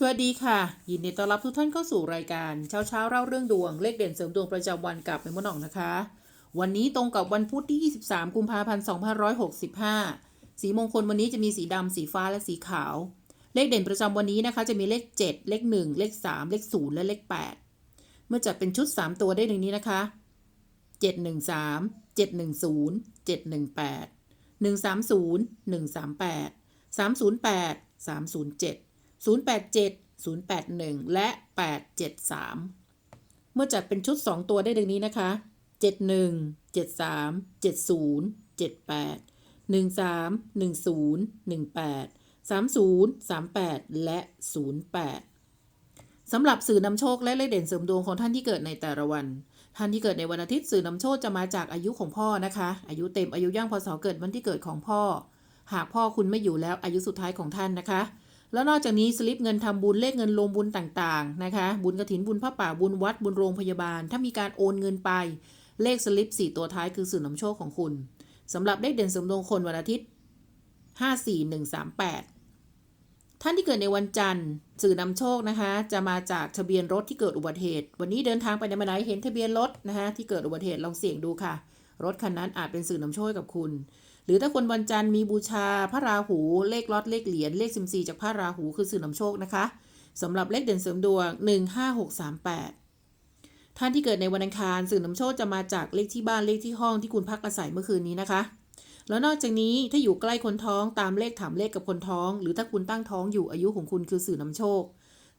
สวัสดีค่ะ ยินดีต้อนรับทุกท่านเข้าสู่รายการเช้าเช้าเล่าเรื่องดวงเลขเด่นเสริมดวงประจำวันกับเมมนองนะคะ วันนี้ตรงกับวันพุธที่ 23 กุมภาพันธ์ 2565 สีมงคลวันนี้จะมีสีดำสีฟ้าและสีขาว เลขเด่นประจำวันนี้นะคะ จะมีเลข 7 เลข 1 เลข 3 เลข 0 และเลข 8 เมื่อจัดเป็นชุด 3 ตัวได้ดังนี้นะคะ 713 710 718 130 138 308 307 087 081 และ 873 เมื่อจัดเป็นชุด 2 ตัวได้ดังนี้นะคะ 71 73 70 78 13 10 18 30 38 และ 08 สำหรับสื่อนำโชคและเลขเด่นเสริมดวงของท่านที่เกิดในแต่ละวัน ท่านที่เกิดในวันอาทิตย์สื่อนำโชคจะมาจากอายุของพ่อนะคะ อายุเต็มอายุย่างพศเกิดวันที่เกิดของพ่อ หากพ่อคุณไม่อยู่แล้วอายุสุดท้ายของท่านนะคะ แล้วนอกจากนี้สลิปเงินทำบุญเลขเงินลงบุญต่างๆนะคะ บุญกระถินบุญพระป่าบุญวัดบุญโรงพยาบาล ถ้ามีการโอนเงินไป เลขสลิป 4 ตัวท้ายคือสื่อนำโชคของคุณสำหรับเลขเด่นสริมดงคนวันอาทิตย์ 54138 ท่านที่เกิดในวันจันทร์ สื่อนำโชคนะคะ จะมาจากทะเบียนรถที่เกิดอุบัติเหตุ วันนี้เดินทางไปในมาไหนเห็นทะเบียนรถนะคะที่เกิดอุบัติเหตุลองเสี่ยงดูค่ะ รถคันนั้นอาจเป็นสื่อนำโชคกับคุณ หรือถ้าคนวันจันทร์มีบูชาพระราหูเลขลอตเลขเหรียญเลขซิมซีจากพระราหูคือสื่อนำโชคนะคะสำหรับเลขเด่นเสริมดวง 15638 ท่านที่เกิดในวันอังคารสื่อนำโชคจะมาจากเลขที่บ้านเลขที่ห้องที่คุณพักอาศัยเมื่อคืนนี้นะคะ แล้วนอกจากนี้ถ้าอยู่ใกล้คนท้องตามเลขถามเลขกับคนท้อง หรือถ้าคุณตั้งท้องอยู่อายุของคุณคือสื่อนำโชค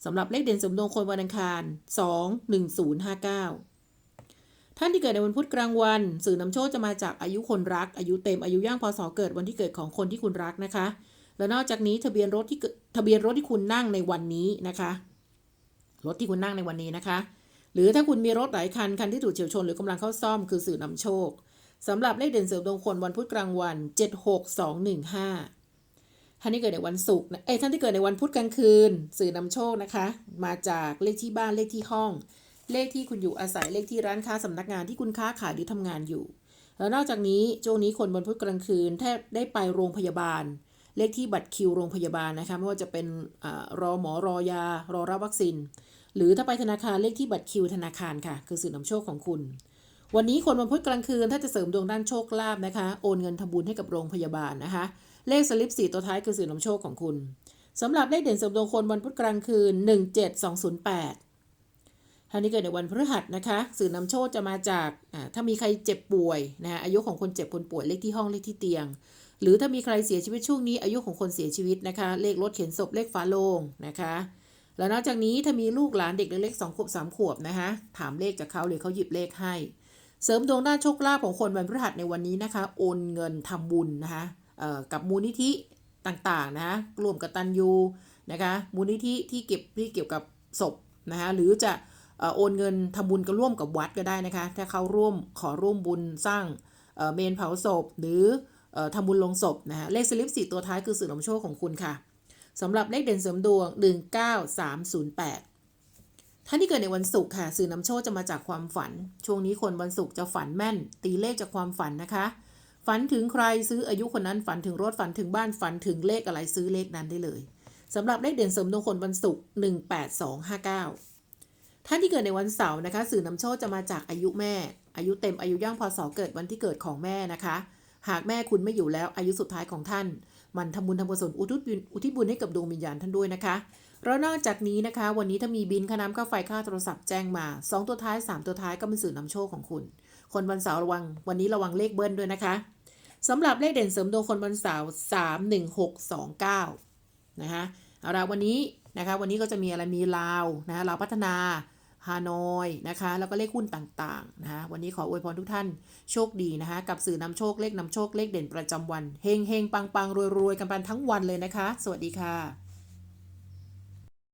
สำหรับเลขเด่นเสริมดวงคนวันอังคาร 2 1059 ท่านที่เกิดในวันพุธกลางวัน สื่อนำโชคจะมาจากอายุคนรัก อายุเต็มอายุย่างพศเกิดวันที่เกิดของคนที่คุณรักนะคะ แล้วนอกจากนี้ทะเบียนรถที่ทะเบียนรถที่คุณนั่งในวันนี้นะคะ รถที่คุณนั่งในวันนี้นะคะ หรือถ้าคุณมีรถหลายคันคันที่ถูกเฉียวชนหรือกำลังเข้าซ่อมคือสื่อนำโชคสำหรับเลขเด่นเสริมดวงคนวันพุธกลางวัน 76215ท่านที่เกิดในวันศุกร์นะเอ้ท่านที่เกิดในวันพุธกลางคืน สื่อนำโชคนะคะ มาจากเลขที่บ้านเลขที่ห้อง เลขที่คุณอยู่อาศัยเลขที่ร้านค้าสำนักงานที่คุณค้าขายหรือทำงานอยู่ แล้วนอกจากนี้ช่วงนี้คนวันพุธกลางคืนแทบได้ไปโรงพยาบาล เลขที่บัตรคิวโรงพยาบาลนะคะไม่ว่าจะเป็นอรอหมอรอยา รอรับวัคซีนหรือถ้าไปธนาคารเลขที่บัตรคิวธนาคารค่ะ คือสื่อนำโชคของคุณ วันนี้คนวันพุธกลางคืนถ้าจะเสริมดวงด้านโชคลาภนะคะ โอนเงินทำบุญให้กับโรงพยาบาลนะคะ เลขสลิปสี่ตัวท้ายคือสื่อนำโชคของคุณสำหรับเลขเด่นเสริมดวงคนวันพุธกลางคืน 17208 ท่านที่เกิดในวันพฤหัสนะคะ สื่อนำโชคจะมาจากถ้ามีใครเจ็บป่วยนะคะอายุของคนเจ็บคนป่วยเลขที่ห้องเลขที่เตียง หรือถ้ามีใครเสียชีวิตช่วงนี้อายุของคนเสียชีวิตนะคะ เลขรถเข็นศพเลขฝาโลงนะคะ แล้วนอกจากนี้ถ้ามีลูกหลานเด็กเล็กๆสองขวบสามขวบนะคะถามเลขจากเขาหรือเขาหยิบเลขให้ เสริมดวงด้านโชคลาภของคนวันพฤหัสในวันนี้นะคะ โอนเงินทำบุญนะคะกับมูลนิธิต่างๆนะคะร่วมกับตันยูนะคะมูลนิธิที่เก็บที่เกี่ยวกับศพนะคะหรือจะ โอนเงินทำบุญก็ร่วมกับวัดก็ได้นะคะ ถ้าเขาร่วมขอร่วมบุญสร้างเมนเผาศพ หรืออทำบุญลงศพนะคะเลขสลิปสี่ตัวท้ายคือสื่อนำโชคของคุณค่ะสำหรับเลขเด่นเสริมดวง 19308 ท่านที่เกิดในวันศุกร์ค่ะ สื่อนำโชคจะมาจากความฝัน ช่วงนี้คนวันศุกร์จะฝันแม่น ตีเลขจากความฝันนะคะ ฝันถึงใครซื้ออายุคนนั้นฝันถึงรถฝันถึงบ้านฝันถึงเลขอะไรซื้อเลขนั้นได้เลยสำหรับเลขเด่นเสริมดวงคนวันศุกร์18259 ท่านที่เกิดในวันเสาร์นะคะ สื่อนำโชคจะมาจากอายุแม่ อายุเต็มอายุย่างพศเกิดวันที่เกิดของแม่นะคะ หากแม่คุณไม่อยู่แล้วอายุสุดท้ายของท่าน มันทำบุญทำกุศลอุทิศบุญอุทิศบุญให้กับดวงวิญญาณท่านด้วยนะคะแล้วนอกจากนี้นะคะ วันนี้ถ้ามีบินค่าน้ำค่าไฟค่าโทรศัพท์แจ้งมา 2 ตัวท้าย 3 ตัวท้ายก็เป็นสื่อนำโชคของคุณ คนวันเสาร์ระวัง วันนี้ระวังเลขเบิ้ลด้วยนะคะสำหรับเลขเด่นเสริมดวงคนวันเสาร์3 1 6 2 9นะคะเอาละวันนี้นะคะวันนี้ก็จะมีอะไรมีลาวนะคะลาวพัฒนา ฮานอยนะคะ แล้วก็เลขหุ้นต่างๆนะคะวันนี้ขออวยพรทุกท่านโชคดีนะคะ กับสื่อนำโชคเลขนำโชคเลขเด่นประจำวันเฮงเฮงปังปังรวยรวยๆกันไปทั้งวันเลยนะคะ สวัสดีค่ะ